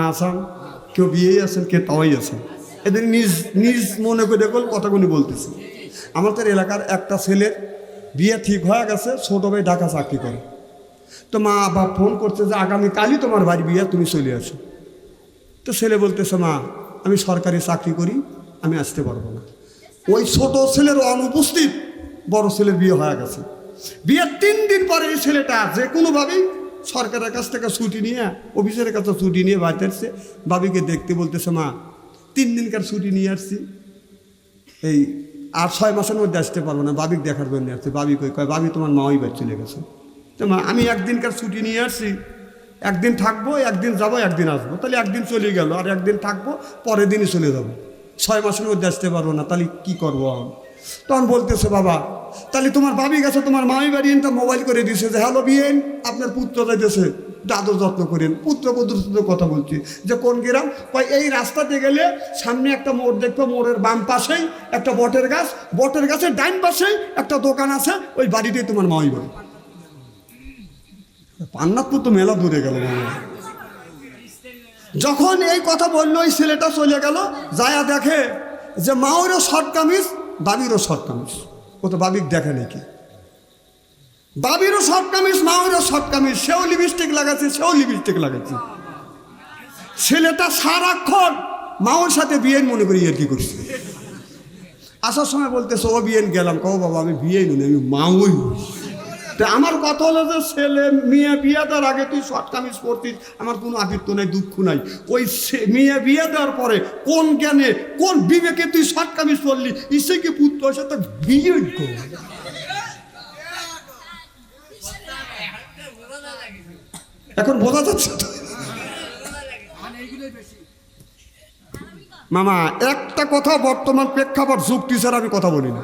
মা আসাম কেউ বিয়েই আছেন, কেউ তাওয়াই আছেন। এদের নিজ নিজ মনে করে দেখল কথাগুলি বলতেছি। আমাদের এলাকার একটা ছেলের বিয়ে ঠিক হয়ে গেছে, ছোট ভাই ঢাকা চাকরি করে। তো মা বাপ ফোন করছে যে আগামীকালই তোমার বাড়ি বিয়ে, তুমি চলে আসো। তো ছেলে বলতেছে, মা, আমি সরকারি চাকরি করি, আমি আসতে পারব না। ওই ছোট ছেলের অনুপস্থিত বড় ছেলের বিয়ে হয়ে গেছে। বিয়ের তিন দিন পরে এই ছেলেটা যে কোনোভাবেই সরকারের কাছ থেকে ছুটি নিয়ে, অফিসের কাছে ছুটি নিয়ে বাড়িতে আসছে। বাবিকে দেখতে বলতেছে, মা, তিন দিনকার ছুটি নিয়ে আসছি। এই আর ছয় মাসের মধ্যে আসতে পারব না, বাবিক দেখার জন্য আসছে। বাবি কই কয় বাবি, তোমার মা ওই বাড়ি চলে গেছে। তো মা, আমি একদিনকার ছুটি নিয়ে আসছি। একদিন থাকব, একদিন যাব, একদিন আসব। তাহলে একদিন চলে গেল, আর একদিন থাকব, পরের দিনই চলে যাব। ছয় মাসের মধ্যে আসতে পারব না, তাহলে কী করব তখন বলতেছে, বাবা তাহলে তোমার বাবি গেছে, তোমার মামি বাড়ি তা মোবাইল করে দিছে যে হ্যালো বিয়েন আপনার পুত্র যাইতেছে। দাদর যত্ন করেন। পুত্র পুত্রের সাথে কথা বলছি। যে কোন গ্রাম? কয়, এই রাস্তাতে গেলে সামনে একটা মোড় দেখব, মোড়ের বাম পাশেই একটা বটের গাছ। বটের গাছের ডাইন পাশেই একটা দোকান আছে, ওই বাড়িতেই তোমার মামি বাড়ি। পান্নাতপুর তো মেলা দূরে গেল যখন এই কথা বলল, ওই ছেলেটা চলে গেল, যায়া দেখে যে, মাওরও শর্ট কামিজ, বাবিরও শর্ট কামিজ। ও তো বাবিক দেখে নাকি? বাবিরও শর্ট কামিজ, মাওরও শর্ট কামিজ। সেও লিপস্টিক লাগাচ্ছে, সেও লিপস্টিক লাগাচ্ছে। ছেলেটা সারাক্ষণ মাওর সাথে বিয়ের মনে করি আর কি করছে। আসার সময় বলতেছে, ও বিয়েন গেলাম। কও বাবা, আমি বিয়ে নুন আমি মাওই তা আমার কথা হলো যে ছেলে, মেয়ে বিয়ে দেওয়ার আগে তুই শর্ট কামিজ পরতিস আমার কোনো আদিত্য নাই, দুঃখ নাই। ওই মেয়ে বিয়ে দেওয়ার পরে কোন জ্ঞানে, কোন বিবেকে তুই শর্ট কামিজ ইসে কি পুত্র তো বিয়ে এখন বোঝা যাচ্ছে মামা, একটা কথা বর্তমান প্রেক্ষাপট যুক্তি ছাড়া আমি কথা বলি না।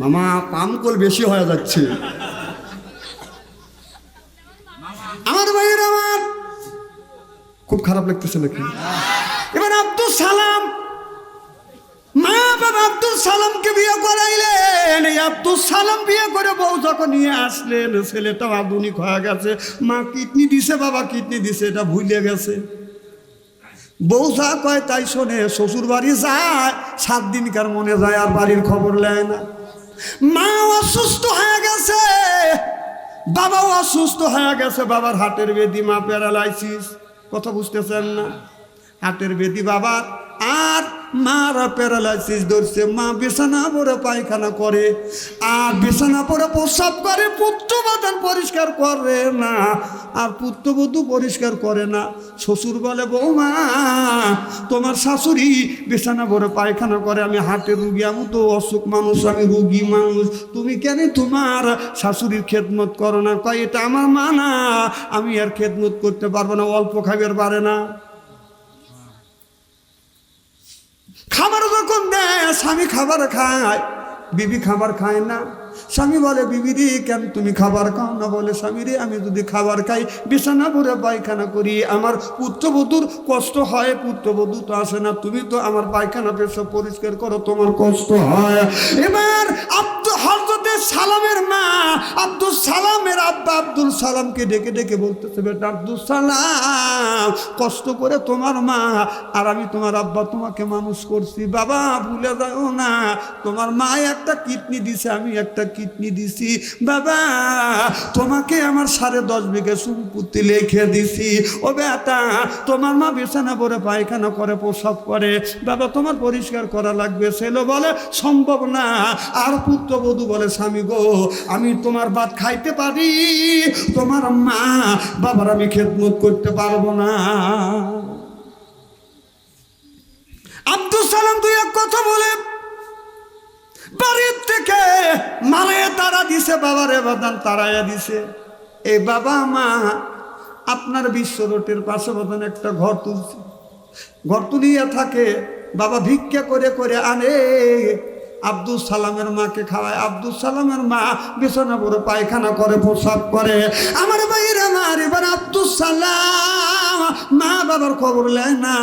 মামা পামকল বেশি হয়ে যাচ্ছে। আমার ভাইয়ের আমার খুব খারাপ লাগতেছে নাকি? এবার আব্দুল সালাম। মা বাবা আব্দুল সালামকে বিয়ে করাইলেন। এই আব্দুল সালাম বিয়ে করে বউ যখন নিয়ে আসলেন ছেলেটা আধুনিক হয়ে গেছে। মা কিডনি দিছে, বাবা কিডনি দিছে, এটা ভুলে গেছে। বউ যা কয় তাই শোনে শ্বশুর বাড়ি যায়, সাত দিনকার মনে যায় আর বাড়ির খবর নেয় না। মা অসুস্থ হয়ে গেছে। বাবাও অসুস্থ হয়ে গেছে। বাবার হাটের বেদি মা প্যারালাইসিস। কথা বুঝতেছেন না? হাটের বেদি বাবার। আর মার প্যারালাইসিস ধরছে। মা বিছানা পরে পায়খানা করে। আর বিছানা পরে প্রস্রাব করে পুত্রবাদন পরিষ্কার করে না। আর পুত্রবধূ পরিষ্কার করে না। শ্বশুর বলে, বৌমা, তোমার শাশুড়ি বিছানা ভরে পায়খানা করে। আমি হাটে রুগী, আমি তো অসুখ মানুষ, আমি রুগী মানুষ। তুমি কেন তোমার শাশুড়ির খেদমত করো না? কয়, এটা আমার মা না আমি আর খেদমত করতে পারব না, অল্প খাবার পারে না। খাবার যখন দেয়, স্বামী খাবার খায়। বিবি খাবার খায় না। স্বামী বলে, বিবি রে, কেন তুমি খাবার খাও না? বলে, স্বামী রে, আমি যদি খাবার খাই, বিছানা ভরে পায়খানা করি, আমার পুত্রবধূর কষ্ট হয়, পুত্রবধূ তো আসে না, তুমি তো আমার পায়খানা পেশা পরিষ্কার করো, তোমার কষ্ট হয়। এবার আব্দুল হরজতের সালামের মা, আব্দুল সালামের আব্বা আব্দুল সালামকে ডেকে ডেকে বলতেছে, বেটা আব্দুল সালাম, কষ্ট করে তোমার মা আর আমি তোমার আব্বা তোমাকে মানুষ করছি। বাবা, ভুলে যাও না, তোমার মা একটা কিডনি দিছে, আমি একটা কিডনি দিছি। বাবা, তোমাকে আমার সাড়ে দশ বিঘে সম্পত্তি লিখে দিছি। ও বেটা, তোমার মা বিছানা পরে পায়খানা করে, প্রসব করে। বাবা, তোমার পরিষ্কার করা লাগবে। ছেলে বলে, সম্ভব না। আর পুত্রবধূ বলে, স্বামী গো, আমি তোমার ভাত খাইতে পারি। তোমার মা বাবার আমি খেদমত করতে পারব না। আব্দুল সালাম তুই এক কথা বলে, বাড়ির থেকে মারে তারা দিছে, বাবারে বাদান তারাইয়া দিছে। এই বাবা মা, আপনার বিশ্ব রোডের পাশে বাদান একটা ঘর তুলছে। ঘর তুলিয়া থাকে, বাবা ভিক্ষা করে করে আনে। আব্দুল সালামের মাকে খাওয়ায়। আব্দুল সালামের মা বিছানা পরে পায়খানা করে, প্রসাব করে। আমার ভাইয়ের আমার, এবার আব্দুল সালাম মা বাবার খবর নেয় না,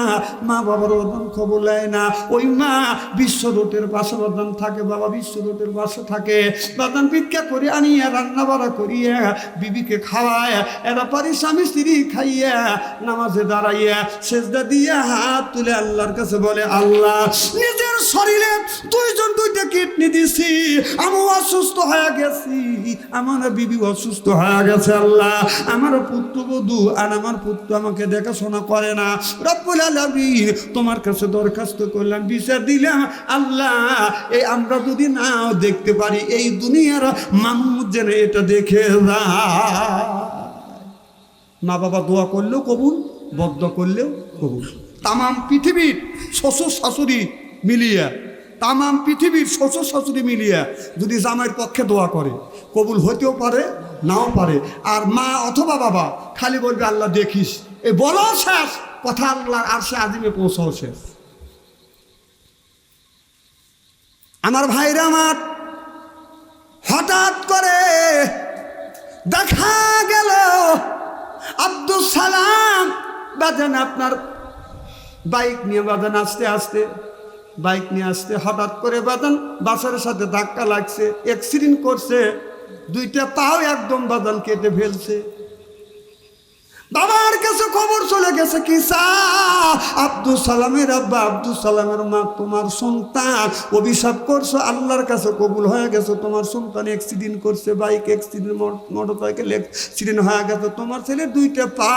মা বাবার বাদান খবর নেয় না। ওই মা বিশ্ব রোটের পাশে বাদান থাকে, বাবা বিশ্ব রোটের পাশে থাকে। বাদান ভিক্ষা করে আনিয়া, রান্না বাড়া করিয়া বিবিকে খাওয়ায়। এরা পারি স্বামী স্ত্রী খাইয়া নামাজে দাঁড়াইয়া সেজদা দিয়া হাত তুলে আল্লাহর কাছে বলে, আল্লাহ, নিজের শরীরে দুইজন দুইটা কিডনি দিছি আমি অসুস্থ হয়ে গেছি। আমার বিবি অসুস্থ হয়ে গেছে আল্লাহ। আমার পুত্রবধূ আর আমার পুত্র আমাকে দেখাশোনা করে না। রব্বুল আলামিন তোমার কাছে দরখাস্ত করলাম, বিচার দিলাম। আল্লাহ, এই আমরা যদি নাও দেখতে পারি, এই দুনিয়ার মানুষ যেন এটা দেখে যায়। মা বাবা দোয়া করলেও কবুল বদ্ধ করলেও কবুল। তামাম পৃথিবীর শ্বশুর শাশুড়ি মিলিয়া তামাম পৃথিবীর শ্বশুর শাশুড়ি মিলিয়া যদি জামাইয়ের পক্ষে দোয়া করে, কবুল হতেও পারে, নাও পারে। আর মা অথবা বাবা খালি বলবে, আল্লাহ দেখিস। এ বলো শেষ কথা আল্লাহ আর সে আজিমে পৌঁছাও শেষ। আমার ভাইরা আমার, হঠাৎ করে দেখা গেল আব্দুল সালাম। বাজান আপনার বাইক নিয়ে বাজান আস্তে আস্তে বাইক নিয়ে আসতে হঠাৎ করে বাদান, বাসের সাথে ধাক্কা লাগছে অ্যাক্সিডেন্ট করছে, দুইটা তাও একদম বাদান কেটে ফেলছে। বাবার কাছে খবর চলে গেছে কি আব্দুল সালামের আব্বা, আব্দুল সালামের মা, তোমার সন্তান। অভিশাপ করছ, আল্লাহর কাছে কবুল হয়ে গেছে, তোমার সন্তান অ্যাক্সিডেন্ট করছে bike accident motorcycle accident হয়ে গেছে, তোমার ছেলে দুইটা পা,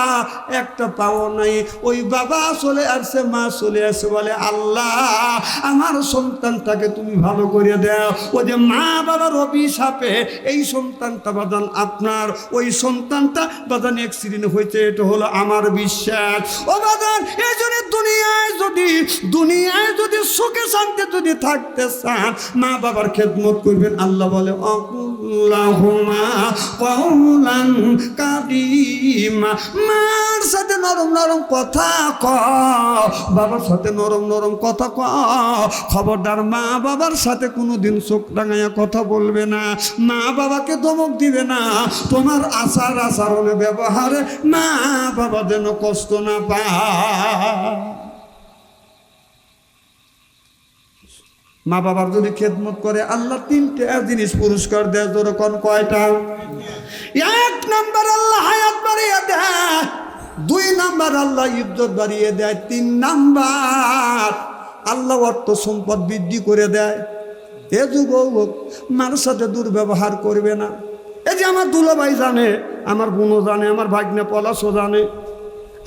একটা পাও নাই। ওই বাবা চলে আসছে, মা চলে আসছে, বলে, আল্লাহ, আমার সন্তানটাকে তুমি ভালো করে দাও। ও যে, মা বাবার অভিশাপে এই সন্তানটা বাদান আপনার, ওই সন্তানটা বাদান অ্যাক্সিডেন্ট হয়েছে। এটা হলো আমার বিশ্বাস। ও বাদান এই জন্য দুনিয়ায় যদি দুনিয়ায় যদি সুখে শান্তি যদি থাকতে চান, মা বাবার খেদমত করবেন। আল্লাহ বলে আল্লাহুমা কওলান কাদিমা। মার সাথে নরম নরম কথা ক, বাবার সাথে নরম নরম কথা ক। খবরদার মা বাবার সাথে কোনোদিন চোখ রাঙাইয়া কথা বলবে না। মা বাবাকে ধমক দিবে না। তোমার আচার আচরণে ব্যবহারে মা বাবা যেন কষ্ট না পায়। মা বাবার যদি খেদমত করে, আল্লাহ তিনটে জিনিস পুরস্কার দেয় যেরকম কয়টা? এক নাম্বার আল্লাহ হায়াত বাড়িয়ে দেয়, দুই নাম্বার আল্লাহ ইজ্জত বাড়িয়ে দেয়, তিন নাম্বার আল্লাহ অর্থ সম্পদ বৃদ্ধি করে দেয়। এ যুবক মানুষ সাথে দুর্ব্যবহার করবে না। এই যে আমার দুলাভাই জানে, আমার বোনও জানে, আমার ভাগ্নে পলাশও জানে।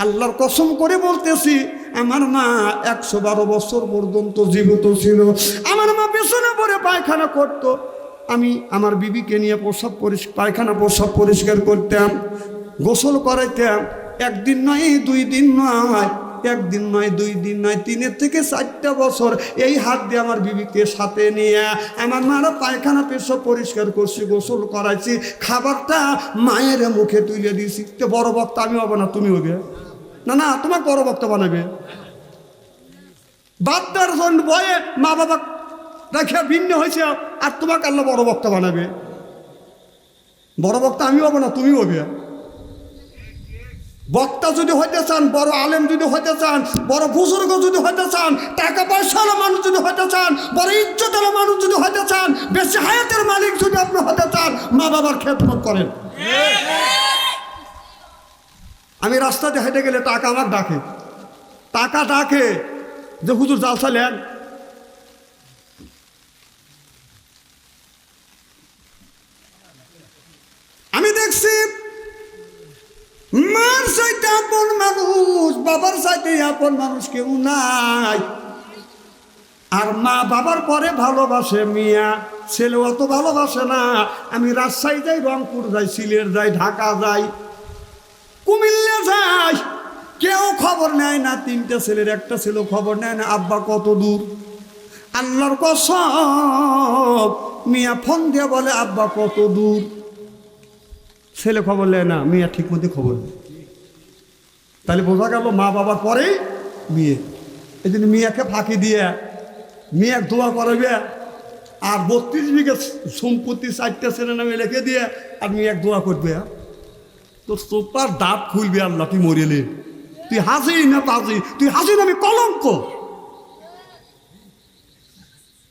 আল্লাহর কসম করে বলতেছি, আমার মা একশো বারো বছর পর্যন্ত জীবিত ছিল। আমার মা পেছনে পরে পায়খানা করত। আমি আমার বিবিকে নিয়ে প্রসাব পরিষ্কার, পায়খানা প্রসাব পরিষ্কার করতাম, গোসল করাইতাম। একদিন নয়, দুই দিন নয়। একদিন নয়, দুই দিন নয়, তিনের থেকে চারটা বছর এই হাত দিয়ে আমার বিবিকে সাথে নিয়ে আমার মারা পায়খানা পেশা পরিষ্কার করছি, গোসল করাইছি, খাবারটা মায়ের মুখে তুলে দিয়েছি। তো বড় বক্তা, আমি হব না, তুমি হবে না না তোমার বড় বক্তা বানাবে বাচ্চার জন্য বয়ে মা বাবা রেখে ভিন্ন হয়েছে, আর তোমাকে আল্লাহ বড় বক্তা বানাবে বড় বক্তা, আমি হব না, তুমি হবে বক্তা যদি হইতে চান, বড় আলেম যদি হইতে চান, বড় বুজুর্গ যদি হইতে চান টাকা পয়সাওয়ালা মানুষ যদি হইতে চান, বড় ইজ্জতের মানুষ যদি হইতে চান, বেশি হায়াতের মালিক যদি আপনি হতে চান, মা বাবার খেদমত করেন। আমি রাস্তাতে হেঁটে গেলে টাকা আমার ডাকে। টাকা ডাকে যে, হুজুর জালসা নেন আমি দেখছি মার সাইতে আপন মানুষ, বাবার সাইতে আপন মানুষ কেউ নাই। আর মা বাবার পরে ভালোবাসে মিয়া ছেলে অত ভালোবাসে না। আমি রাজশাহী যাই, রংপুর যাই, সিলেট যাই, ঢাকা যাই, কুমিল্লা যাই। কেউ খবর নেয় না, তিনটা ছেলের একটা ছেলে খবর নেয় না। আব্বা কত দূর? আল্লাহর কসম, মিয়া ফোন দিয়ে বলে, আব্বা কত দূর? ছেলে খবর নেয় না, মেয়ে ঠিক মতো খবর। নেয় তাহলে বোঝা গেল মা বাবার পরেই মেয়ে এই জন্য মিয়াকে ফাঁকি দিয়ে মেয়ে দোয়া করাবে আর বত্রিশ বিঘে সম্পত্তি চারটা ছেলে নামে লিখে দিয়ে আর মেয়ে দোয়া করবে। তো তোপার দাঁত খুলবে আল্লাহ, তুই মরিলে তুই হাসি না পাজি তুই হাসি না, আমি কলঙ্ক।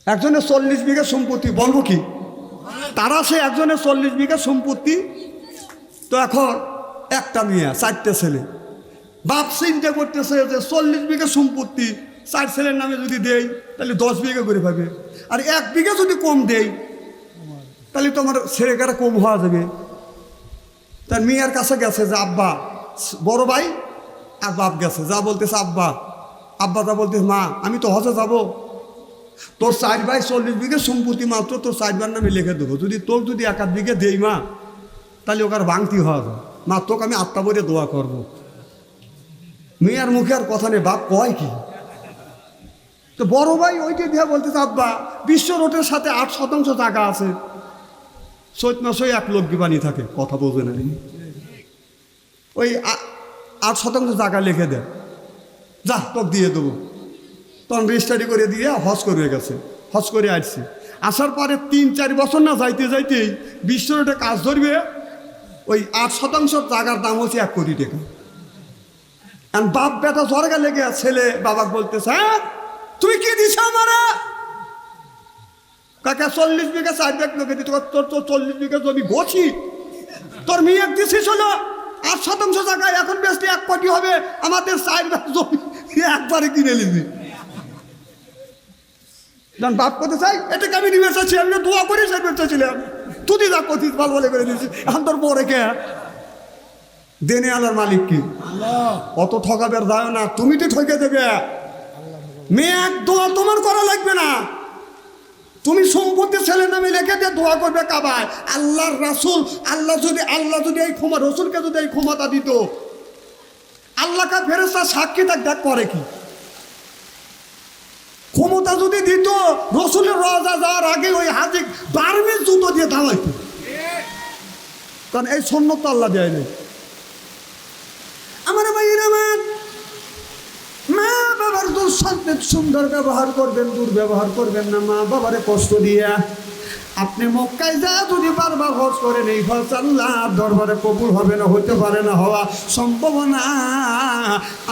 একজনের চল্লিশ বিঘা সম্পত্তি, বলব কি? তারা সে একজনের চল্লিশ বিঘা সম্পত্তি তো এখন একটা মেয়ে, চারটে ছেলে। বাপ চিন্তা করতেছে যে চল্লিশ বিঘা সম্পত্তি, চার ছেলের নামে যদি দেই, তাহলে দশ বিঘা করে পাবে। আর এক বিঘা যদি কম দেই, তাহলে তোমার ছেলেকারা কম হওয়া যাবে। তার মেয়ের কাছে গেছে যে, আব্বা, বড় ভাই আর বাপ গেছে। যা বলতেছে, আব্বা আব্বা যা বলতেছে, মা, আমি তো হজে যাব। তোর চার ভাই চল্লিশ বিঘে সম্পত্তি মাত্র তোর চার ভাইয়ের নামে লিখে দেবো। যদি তোর যদি এক বিঘে দেই, মা তাহলে ওকার ভাঙতি হওয়া যায় মা, তোকে আমি আত্মা বলে দোয়া করব। মেয়ের মুখে আর কথা নেই, বাপ কয় কি? তো বড় ভাই ওইটা দিয়ে বলতেছে, আব্বা, বিশ্ব রোডের সাথে আট শতাংশ জায়গা আছে। চৈত মাসে এক লোক বিবানি থাকে, কথা বোঝে না ওই আট শতাংশ জায়গা লিখে দেয় যা, তোকে দিয়ে দেবো। তখন রেজিস্টারি করে দিয়ে হজ করে গেছে, হজ করে আসছে। আসার পরে তিন চার বছর না যাইতে যাইতেই বিশ্ব রোডে কাজ ধরবে ওই আট শতাংশ জায়গার দাম হচ্ছে এক কোটি টাকা। আর বাপ বেটা জরগা লেগে ছেলে বাবা বলতেছে হ্যাঁ? তুই কি দিছ আমারা? কাকা, চল্লিশ বিঘা চার ব্যাগ লোকে দিতে তোর তো চল্লিশ বিঘা জমি বছি তোর মেয়ে দিছিস হলো আট শতাংশ জায়গায় এখন বেশি এক কোটি হবে, আমাদের চার ব্যাগ জমি একবারে কিনে নিবি। বাপ করতে চাই এটাকে আমি নিবে চাচ্ছি আমি দোয়া করে সে বেঁচেছিলাম। তুই যা কথিত ভালো বলে করে দিয়েছি। এখন তোর পরে কে? দেনে আলার মালিক কি? অত ঠকাবের দায় না তুমি তো ঠকে দেবে? মেয়ে এক দোয়া তোমার করা লাগবে না। তুমি সম্পত্তি ছেলে নামে লেখে দিয়ে দোয়া করবে কাবায়। আল্লাহর রাসুল আল্লাহ যদি আল্লাহ যদি এই ক্ষমা রসুলকে যদি এই ক্ষমতা দিত আল্লাহকে ফেরেস্তা সাক্ষী থাক দেখ করে কি? ক্ষমতা যদি দিত, রসুলের রাজা যাওয়ার আগে ওই হাজি বার্মির জুতো দিয়ে ধাওয়াইত কারণ এই সন্ন্যত আল্লাহ দেয় নাই আমার ভাইয়ের আমার, মা বাবার দুঃসাধ্যে সুন্দর ব্যবহার করবেন, দুর্ব্যবহার করবেন না, মা বাবারে কষ্ট দিয়া আপনি মক্কায় যা যদি বারবার হজ করেন এই হজ আল্লাহ দরবারে কবুল হবে না, হতে পারে না, হওয়া সম্ভব না।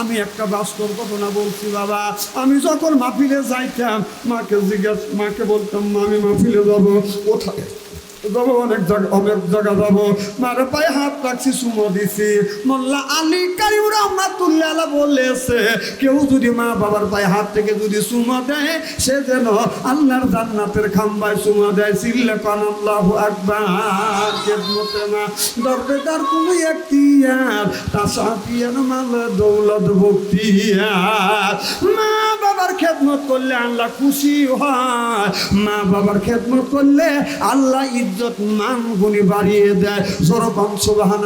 আমি একটা বাস্তব ঘটনা বলছি, বাবা। আমি যখন মাহফিলে যাইতাম, মাকে জিজ্ঞাসা মাকে বলতাম আমি মাহফিলে যাব কোথায়? যাব অনেক জায়গা অনেক জায়গা যাব। মার পায়ে হাত রাখছি সুমো দিছি। মোল্লা আলী কারিম রহমাতুল্লাহ বলেছে, কেউ যদি মা বাবার পায়ে হাত থেকে যদি সুমো দেয়, সে যেন আল্লাহর জান্নাতের খাম্বায় সুমো দেয়। সিল্লে কান আল্লাহু আকবার মা দরবেদার তুমি একটিয়ার তাসাফিয়ান মাল দৌলত ভক্তিয়ার। মা বাবার খেদমত করলে আল্লাহ খুশি হয়। মা বাবার খেদমত করলে আল্লাহ ইজ্জত মান গুণি বাড়িয়ে দেয় সরকম সুবাহান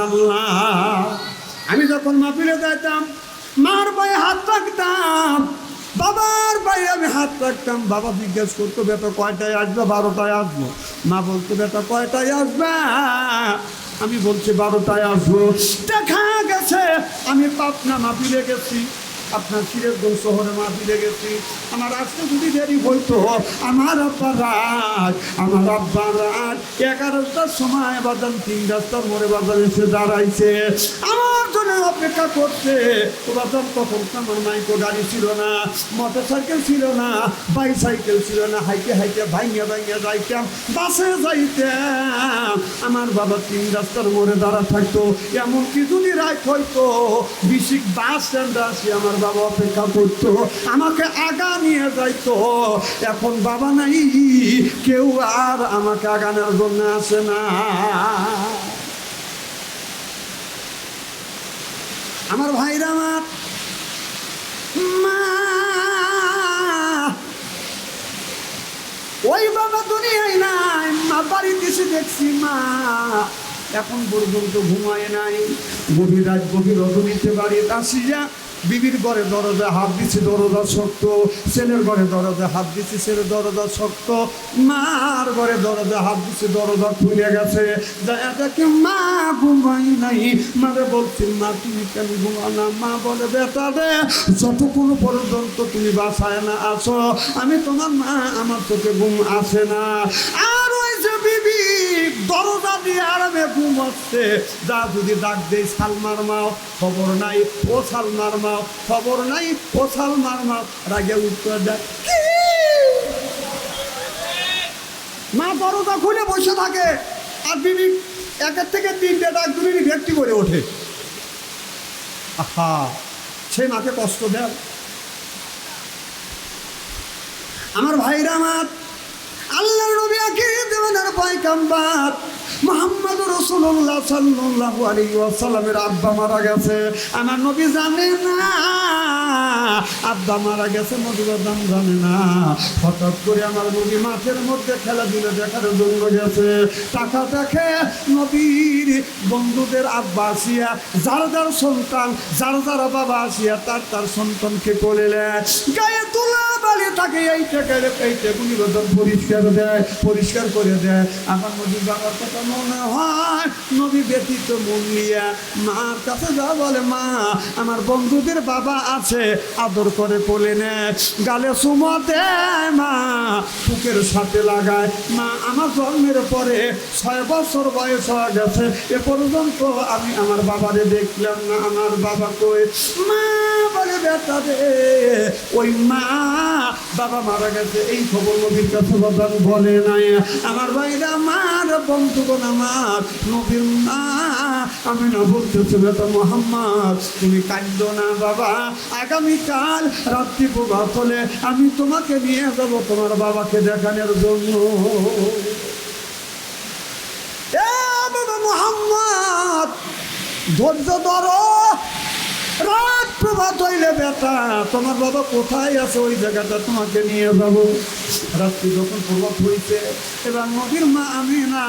আমি যখন মাপিলে যাইতাম, মার পায়ে হাত রাখতাম, বাবার পায়ে আমি হাত রাখতাম। বাবা জিজ্ঞেস করতো, বেটা, কয়টায় আসবে? বারোটায় আসব? মা বলতো, বেটা, কয়টায় আসবে? আমি বলছি, বারোটায় আসব। দেখা গেছে, আমি পাপনা মাপিলে গেছি। আপনার সিরাজগঞ্জ শহরে মাহফিলে গেছি আমার আসতে যদি দেরি হইতো আমার আব্বা রাত আমার আব্বা রাত এগারোটার সময় বাজান তিন রাস্তার মোড়ে বাজার এসে দাঁড়াইছে আমার জন্য অপেক্ষা করছে ও বাজার তখন আমার মাইকো গাড়ি ছিল না মোটর সাইকেল ছিল না বাইসাইকেল ছিল না হাইকে হাইকে ভাইঙ্গা ভাইঙ্গা যাইতাম বাসে যাইতাম আমার বাবা তিন রাস্তার মোড়ে দাঁড়া থাকতো এমনকি যদি রাত হইতো বিশিক বাস স্ট্যান্ডে আসি আমার বাবা অপেক্ষা করতো, আমাকে আগা নিয়ে যাইতো। এখন বাবা নাই, কেউ আর আমাকে আগানোর জন্য আসে না। আমার ভাইরা আমার, মা, ওই বাবা দুনিয়ায় নাই, মা বাড়িতে এসে দেখছি, মা, এখন পর্যন্ত ঘুমায় নাই। গভীর রাত, গভীর রজনীতে বাড়িতে আসিয়া বিবির ঘরে দরজা, হাত দিছি দরজা শক্ত, ছেলের ঘরে দরজা, হাত দিছি ছেলের দরজা শক্ত, মার ঘরে দরজা, হাত দিছি দরজা খুলে গেছে। যায় দেখে মা ঘুমাই নাই। মারে বলছি, মা, তুমি কেন ঘুমা না? মা বলে, বেটা রে, যতক্ষণ পর্যন্ত তুমি বাসায় না আসো, আমি তোমার মা, আমার চোখে ঘুম আসে না। আর দরজা দিয়ে আরামে ঘুমাচ্ছে। যা যদি ডাক দেই সালমার মাও, খবর নাই, ও সালমার মাও, খবর নাই, ও সালমার মাও। রাগে উত্তর দেয় মা দরজা খুলে বসে থাকে। আর বিবি একের থেকে তিনটে ডাক দুবিনি ভেট্টি করে ওঠে। আহা, সে মাকে কষ্ট দেয়। আমার ভাইরা আমার আল্লাহ নবী আখির দেওয়ানার পয়গাম্বার। মোহাম্মদ রসুল্লাহ সাল্লাল্লাহু আলাইহি ওয়াসাল্লামের আব্বা মারা গেছে। আমার নবী জানে না। আব্বা মারা গেছে নবীবাদাম জানে না। হঠাৎ করে আমার নবী মাঠের মধ্যে খেলাধুলা দেখার জন্য গেছে। টাকা দেখে নবীর বন্ধুদের আব্বা আসিয়া, যার যার সন্তান, যার যার বাবা আসিয়া, তার তার সন্তানকে কোলে নেয়। গায়ে বালি পরিষ্কার দেয়, পরিষ্কার করে দেয়। আমার নবী বাবার কথা মনে হয়, নবী ব্যতীত মন নিয়ে মার কাছে যা বলে মা, আমার বন্ধুদের বাবা আছে, আদর করে কোলে নেয়। গালে সুমো দেয় মা, বুকের সাথে লাগায়। মা, আমার জন্মের পরে ছয় বছর বয়স হয়ে গেছে, এ পর্যন্ত আমি আমার বাবারে দেখলাম না, আমার বাবা কই, মা ওই মা, বাবা মারা গেছে। এই খবর নবীর কাছে বাবা বলে নাই। আমার ভাইরা আমার বন্ধুগণ আমার, নবীর মা। আমি না বলতেছি মোহাম্মদ, তুমি কান্দ না বাবা। আগামীকাল রাত্রি প্রভাত হলে আমি তোমাকে নিয়ে যাব তোমার বাবাকে দেখানোর জন্য। ধৈর্য ধরো। রাত প্রভাত হইলে বেটা, তোমার বাবা কোথায় আছে ওই জায়গাটা তোমাকে নিয়ে যাব? রাত্রি যখন প্রভাত হইছে, এবার নবীর মা আমি না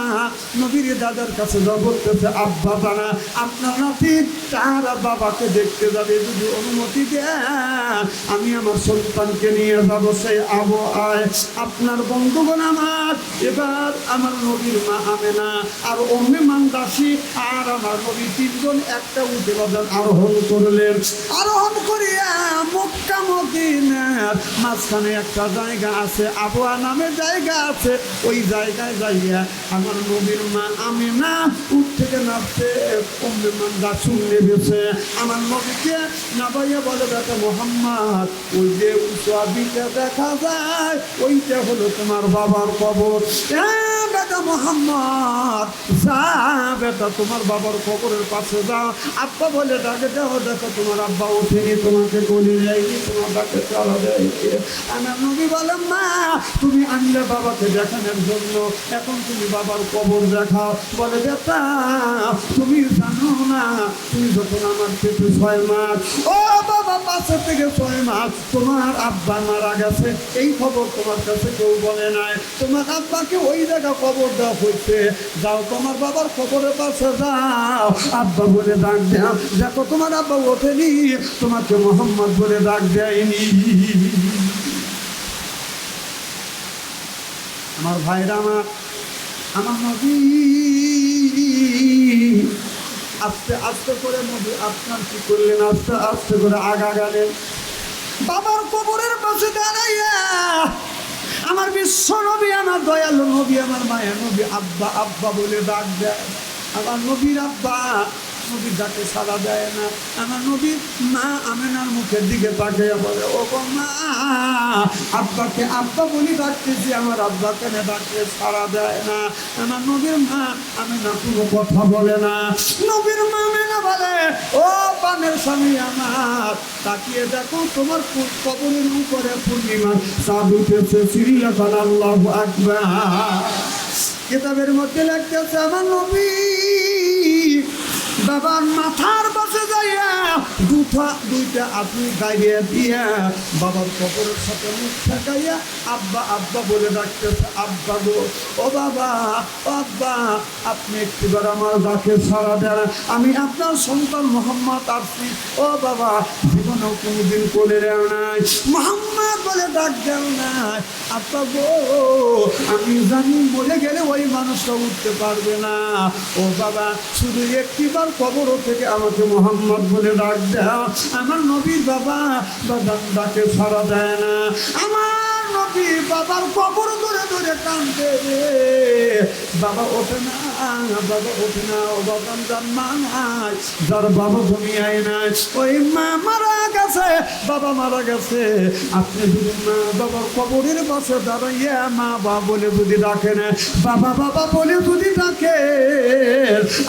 নবীর দাদার কাছে যা বলতেছে, আব্বা জানা, আপনার নাতি তার বাবাকে দেখতে যাবে, যদি অনুমতি দেন আমি আমার সন্তানকে নিয়ে যাব সেই আবো আয়, আপনার বন্ধুগণ আমার। এবার আমার নবীর মা আমে না আর অন্য মান দাসী আর আমার নবী তিনজন একটা উঠে বাজার আরোহণ করলেন আরোহণ করিয়া মক্কা, মদিনার মাঝখানে একটা জায়গা আছে, আবুয়া নামে জায়গা আছে। ওই জায়গায় যাইয়া আমার নবীর মা আমি না উঠ থেকে নামতে অন্য মান দাসু নেবেছে আমার নবীকে নাবাইয়া বলে, বেটা মোহাম্মদ, ওই যে উসাবিটা দেখা যায়, ওইটা হলো তোমার বাবার কবর। বেটা মোহাম্মদ, যা বেটা, তোমার বাবার কবরের পাশে যাও আব্বা বলে, ডাকে যাও দেখো তোমার আব্বা ওঠেনি, তোমাকে যায়নি, তোমার বলে মা, তুমি আনলে বাবাকে দেখানোর জন্য। এখন তুমি বাবার কবর দেখাও। বলে তুমি জানো না, তুমি যখন আমার পেটে ছয় মাস ও বাবা থেকে ছয় মাস, তোমার আব্বা মারা গেছে। এই খবর তোমার কাছে কেউ বলে নাই। তোমার আব্বাকে ওই জায়গা খবর দেওয়া হয়েছে। যাও তোমার বাবার খবরের পাশে যাও। আব্বা বলে, ডাক দেখো, তোমার আব্বা ওঠেনি তোমাকে মোহাম্মদ বলে ডাক দেয়নি। আমার ভাইরা, আমার আমার নবী, আস্তে আস্তে করে নবী আপনার কি করলেন? আস্তে আস্তে করে আগা গেলেন। বাবার কবরের পাশে দাঁড়াইয়া আমার বিশ্ব নবী, আমার দয়ালু নবী, আমার মায়ের নবী আব্বা আব্বা বলে ডাক দেয়। আমার নবীর আব্বা নবীর ডাকে সাড়া দেয় না, আমার নবীর মা আমেনার মুখের দিকে তাকিয়ে বলে ও মা, আব্বাকে, আব্বা বলি ডাকতেছি, আমার আব্বা কেন ডাকতে সাড়া দেয় না? আমার নবীর মা আমেনা কোনো কথা বলে না। নবীর মা আমেনা বলে, ও পানের স্বামী আমার, তাকিয়ে দেখো তোমার কবরের উপরে পূর্ণিমা চাঁদ উঠেছে, সিরিয়া আল্লাহ আকবার। কিতাবের মধ্যে লাগতেছে আমার নবী বাবার মাথার বসে যাইয়া দুটা, দুইটা আপনি গাইয়া দিয়া বাবার কবরের সাথে মুখ ঠেকাইয়া আব্বা আব্বা বলে ডাকতেছে, আব্বা গো, ও বাবা, আব্বা আপনি একটিবার আমার ডাকে সারা দেন। আমি আপনার সন্তান মোহাম্মদ আসছি ও বাবা, জীবনেও কোনোদিন কোলে দেও নাই। মোহাম্মদ বলে ডাক দেও নাই। আব্বা গো, আমি জানি বলে গেলে ওই মানুষটা উঠতে পারবে না। ও বাবা, শুধু একটিবার কবর থেকে আমাকে মোহাম্মদ বলে ডাক দাও আমার নবীর বাবা বাদাম দাকে সারা দেয় না। আমার নবী বাবার কবর ধরে ধরে কান্দে বাবা ওঠে না, বাবা ওঠে না, ও বাবা যার মা নাই, যার বাবা দুনিয়ায় নাই। ওই মা মারা গেছে, বাবা মারা গেছে। আপনি যদি মা বাবার কবরের পাশে দাঁড়াইয়া মা বাবা বলে যদি ডাকেন, বাবা বাবা বলে যদি ডাকে,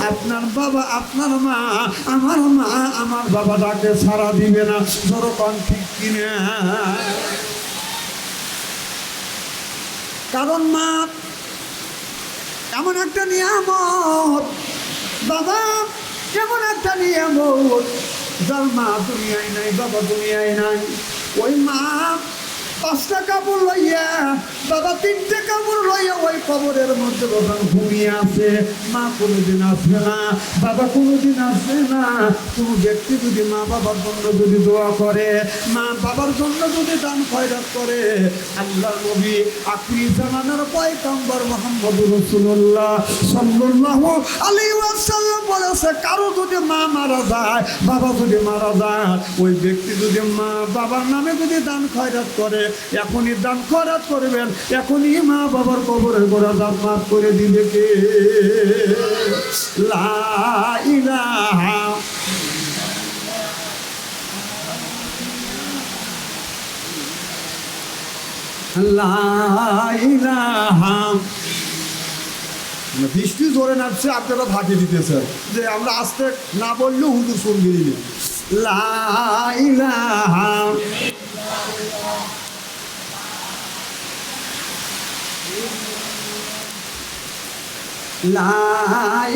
আপনার বাবা, আপনার মা, আমার মা আমার বাবা ডাকে সারা দিবে না সরকম ঠিক কিনা? কারণ মা, এমন একটা নিয়ামত। বাবা কেমন একটা নিয়ামত যার মা দুনিয়ায় নাই, বাবা দুনিয়ায় নাই। ওই মা পাঁচটা কাপড় লইয়া, বাবা তিনটে কাপড় লইয়া ওই কবরের মধ্যে বাবা ঘুমিয়ে আছে। মা কোনোদিন আসবে না, বাবা কোনোদিন আসবে না। কোনো ব্যক্তি যদি মা বাবার জন্য যদি দোয়া করে, মা বাবার জন্য যদি দান খয়রাত করে আল্লাহ নবী আখরি জামানার পয়গম্বর মোহাম্মদ রসুল্লাহ সাল্লাল্লাহু আলাইহি ওয়াসাল্লাম বলেছে, কারও যদি মা মারা যায়, বাবা যদি মারা যায়, ওই ব্যক্তি যদি মা বাবার নামে যদি দান খয়রাত করে এখনই দান খয়রাত করবেন, এখনই মা বাবার কবরের গোড়া দান মাফ করে দিবে কে? মানে বৃষ্টি জোরে নামছে আপনারা ফাঁকি দিতেছেন যে আমরা আসতে না বললেও হুজুর শুনবি নি লা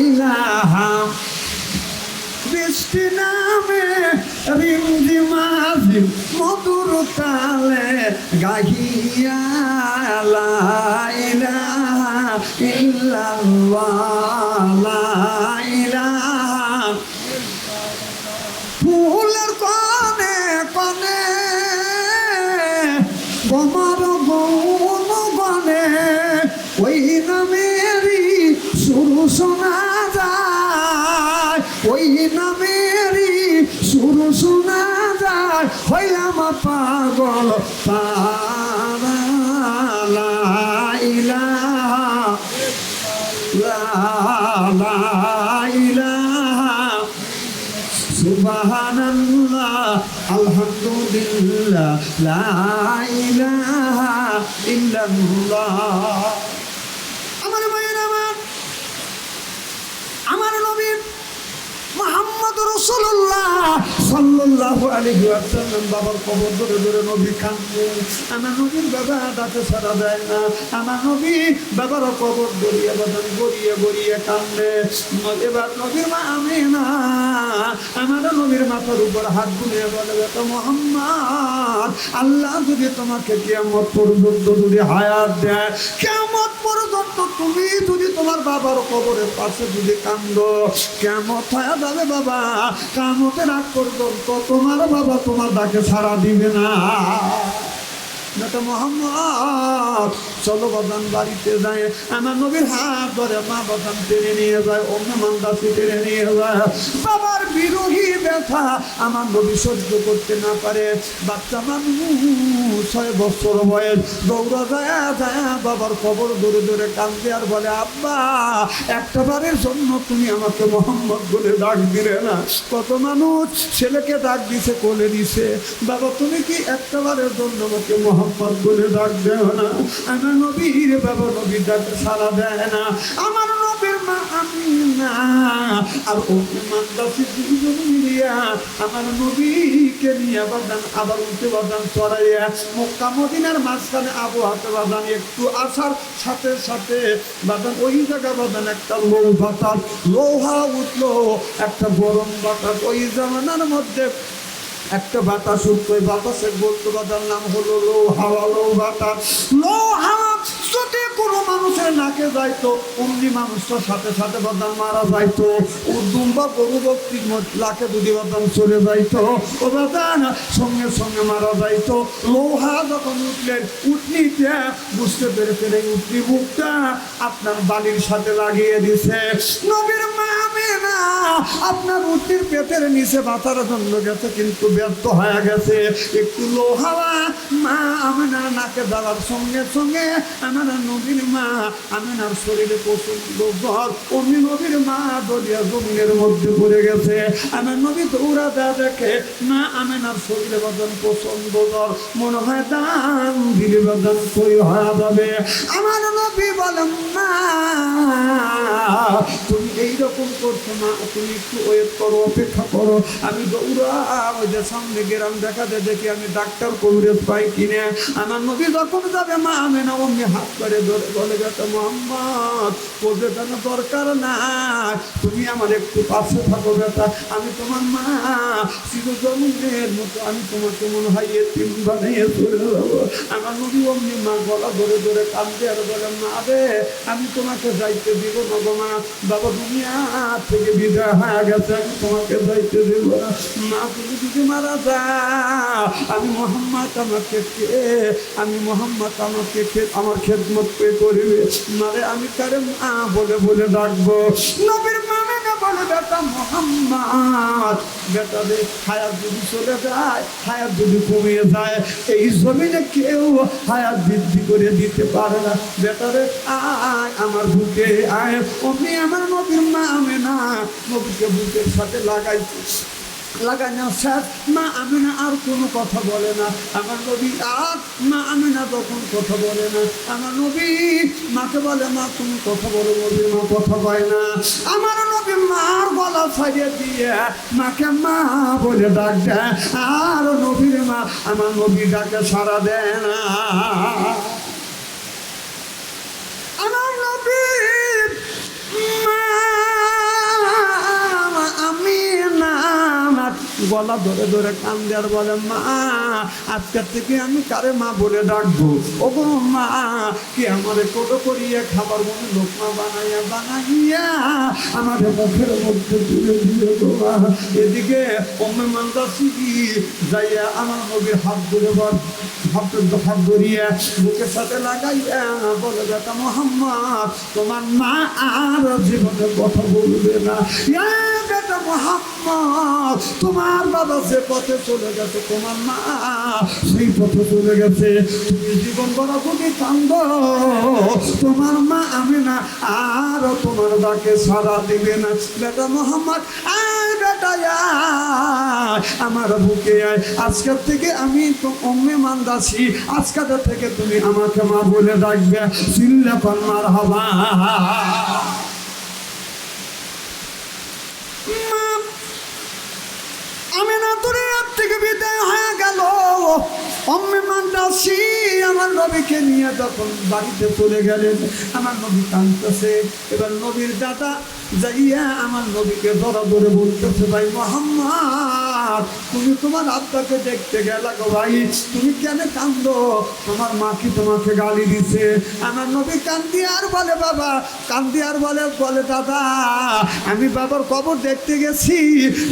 ইলাহা লা ইলাহা বৃষ্টি নামে রিমঝি মাঝি মধুর তালে গাহিয়া লা ইলাহা ইল্লাল্লাহ আমার মায়ের আমার আমার নবী মোহাম্মদ রসুল্লাহ আলাইহি ওয়াসাল্লাম বাবার কবর ধরে ধরে নবী আমার নবীর বাবা ডাকে সারা দেয় না। আমার নবী কবর গড়িয়ে বাদান গড়িয়ে গড়িয়ে কান্দে এবার নবীর মা আমি না আমার নবীর মাথার উপর হাত বুলিয়ে বলে বেটা মোহাম্মদ, আল্লাহ যদি তোমাকে কেমত পর্যন্ত যদি হায়াত দেয় কেমত পর্যন্ত তুমি যদি তোমার বাবার কবরের পাশে যদি কান্দ কেমত হয়ে যাবে বাবা। কামতের আগ পর্যন্ত তোমার বাবা তোমার ডাকে ছাড়া দিবে না। বেটা মোহাম্মদ, চলো বাদান বাড়িতে যায় আমার নবীর হাত ধরে মা বাদান টেনে নিয়ে যায়, অন্য মান্দাসি টেনে নিয়ে যায়। বাবার বিরোহী ব্যথা, আমার নবী সহ্য করতে না পারে। বাচ্চা মানুষ ছয় বছর বয়স, দৌড়া যায় যায়, বাবার খবর ধরে ধরে কান্দে আর বলে, আব্বা একটা বারের জন্য তুমি আমাকে মোহাম্মদ বলে ডাক দিলে না। কত মানুষ ছেলেকে ডাক দিছে, কোলে দিছে। বাবা, তুমি কি একটা বারের জন্য আমাকে মোহাম্মদ বলে ডাক দেও না? আমার নবীর বাবা নবীর ডাকে সারা দেয় না। আমার আর দুজন মিলিয়া আমার নবীকে নিয়ে বাদান আবার উঠে বাদান চড়াইয়া মক্কা মদিনার মাঝখানে আবহাওয়াতে বাদান একটু আসার সাথে সাথে বাদান ওই জায়গা বাদান একটা লোহ বাতাস। লোহা উঠল, একটা গরম বাতাস। ওই জামানার মধ্যে একটা বাতাস উঠতো বাতাসের বলতো বাদার নাম হলো লো হাওয়া লো বাতাস লো হাওয়া যদি কোনো মানুষের নাকে যাইতো, অমনি মানুষটার সাথে সাথে বাদাম মারা যাইতো উর্দুম বা গরু বক্তির লাকে যদি বাদাম চলে যাইতো, ও বাদান সঙ্গে সঙ্গে মারা যাইতো। লোহা যখন উঠলেন, উঠনিতে বুঝতে পেরে পেরে উঠনি মুখটা আপনার বালির সাথে লাগিয়ে দিছে। নবীর মা আপনার উত্তির পেটের নিচে বাতার জন্য গেছে, কিন্তু ব্যর্থ হয়ে গেছে। একটু লোহাওয়া, মা, আমেনার নাকে দেওয়ার সঙ্গে সঙ্গে আমার নবীর মা, আমেনার শরীরে পছন্দ ঘর অমনি নবীর মা দরিয়া জমিনের মধ্যে পড়ে গেছে। আমার নবী দৌড়া দেয়া দেখে, মা, আমেনার শরীরে বাদন পছন্দ ঘর মনে হয় দান, দিলে বাদন তৈরি হয়ে যাবে। আমার নবী বলেন, মা, তুমি এইরকম করছ না তুমি একটু ওয়েট করো অপেক্ষা করো। আমি দৌড়া, ওই যে সামনে গেরাম দেখাতে দেখি আমি ডাক্তার কবিরাজ পাই কিনে। আমার নবী যখন যাবে, মা আমি না অমনি হাত করে ধরে বলে গেছে মোহাম্মদ বলতে যেন দরকার না তুমি আমার একটু পাশে থাকো, বেটা। আমি তোমার মা চিরজমিনের মতো আমি তোমাকে মনে হয় এতিম বানিয়ে চলে যাব আমার নবী অমনি মা গলা ধরে ধরে কান্দে আর বলে, মা রে, আমি তোমাকে যাইতে দিব না গো মা। বাবা দুনিয়া থেকে বিদায় হয়ে গেছে। আমি তোমাকে যাইতে দেব না। তুমি যদি মারা যা আমি মোহাম্মদ আমাকে কে আমি মোহাম্মদ আমাকে খে আমার খেদমত পে করিবে? নারে আমি কারে মা বলে বলে ডাকবো? নবীর মামে বলে বেটা মোহাম্মদ বেটাদের হায়াত যদি চলে যায়, হায়াত যদি কমিয়ে যায়, এই জমিনে কেউ হায়াত বৃদ্ধি করে দিতে পারে না। বেটারে আয় আমার বুকে, আয়। অমনি আমার নবীর মা আমি না নবীকে বুকের সাথে লাগাইছে। লাগানো শেষ মা আমি না আর কোনো কথা বলে না। আমার নবী আর মা আমি না তখন কথা বলে না। আমার নবী মাকে বলে, মা, তুমি কথা বলো নবী মা কথা পায় না। আমার নবী মার গলা ছাড়িয়ে দিয়ে মাকে মা বলে ডাক আর নবীর মা আমার নবী ডাকে সারা দেয় না। গলা ধরে ধরে কান্দে আর বলে, মা আজকের থেকে আমি কারে মা বলে ডাকবো? ও গো মা, কি আমারে কোটো করিয়া খাবার মনে লোকমা বানাইয়া বানাইয়া আমাদের মুখের মধ্যে তুলে দিয়ে গো মা? এদিকে অম্মে মান্দাসি যাইয়া আমার নবীর হাত ধরে বল, হাত সাথে লাগাইয়া বলে, বেটা মোহাম্মদ, তোমার মা আর জীবনে কথা বলবে না। বেটা মোহাম্মদ তোমার বাবা যে পথে চলে গেছে, তোমার মা সেই পথে চলে গেছে। তুমি জীবন বড় তুমি কান্দ তোমার মা আমি না, আর তোমার বাকে সারা দিবে না। বেটা মোহাম্মদ, আয় বেটা আমার বুকে আয়। আজকের থেকে আমি তো অম্মে মান্দাছি। আজকের থেকে তুমি আমাকে মা বলে ডাকবে। চিল্লা কন্যার হবা মা, আমি না হাত থেকে বিদায় হয়ে গেল। অম্মিমান দাসি আমার নবীকে নিয়ে তখন বাড়িতে চলে গেলেন, আমার নবী কাঁদতেছে। এবার নবীর দাদা যাইয়া আমার নবীকে ধরা ধরে বলতেছে, ভাই মোহাম্মদ, তুমি তোমার আব্বাকে দেখতে গেলা গো ভাই। তুমি কেন কান্দো? তোমার মা কি তোমাকে গালি দিছে? আমার নবী কান্দি আর বলে, বাবা, কান্দি আর বলে বলে, দাদা, আমি বাবার কবর দেখতে গেছি।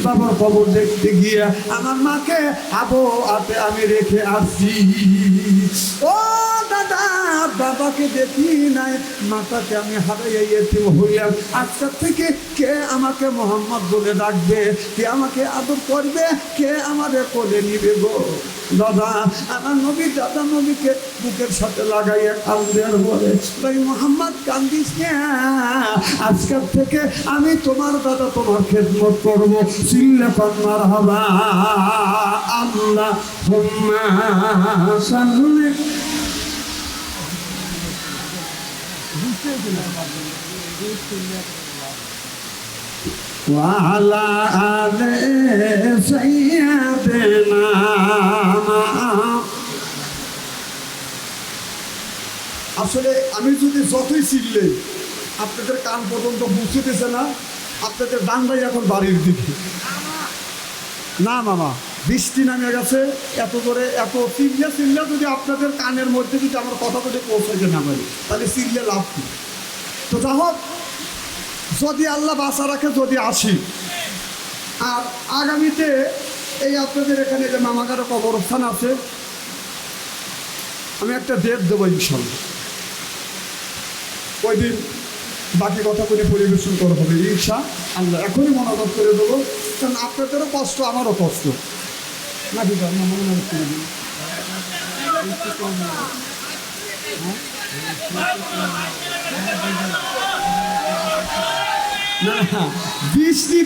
বাবার কবর দেখতে গিয়ে আমার মাকে আবো আতে আমি রেখে আসছি। ও দাদা, বাবাকে দেখি নাই, মাতাকে আমি হারাইয়া হইয়া আজকের থেকে কে আমাকে মোহাম্মদ বলে ডাকবে? কে আমাকে আদর করবে? কে আমাদের কোলে নিবে গো? দাদা, আমার নবী, দাদা নবীকে বুকের সাথে লাগাইয়া কান্দের বলে, ভাই মোহাম্মদ, কান্দিস আজকের থেকে আমি তোমার দাদা, তোমার খেদমত করব। চিল্লে হবা আল্লাহ হুম্মা সাল্লি। وعلى آل سيدنا আসলে আমি যদি যতই শিখলে আপনাদের কান পর্যন্ত বুঝতেছে না আপনাদের ডান্ডাই এখন বাড়ির দিকে না মামা বৃষ্টি নামে গেছে এত করে এত চিল্লে চিল্লে যদি আপনাদের কানের মধ্যে যদি আমার কথা যদি পৌঁছাইতে না পারি তাহলে চিল্লে লাভ কি তো যা হোক যদি আল্লাহ বাসা রাখে, যদি আসি। আর আগামীতে এই আপনাদের এখানে যে মামাগারে কবরস্থান আছে, আমি একটা ডেট দেবো ইনশাল্লাহ। ওই দিন বাকি কথা করে পরিবেশন করা হবে, ইনশা আল্লাহ। এখনই মনোভাব করে দেবো, কারণ আপনাদেরও কষ্ট, আমারও কষ্ট। না, দিদা, না মনোভাব করে না না বৃষ্টি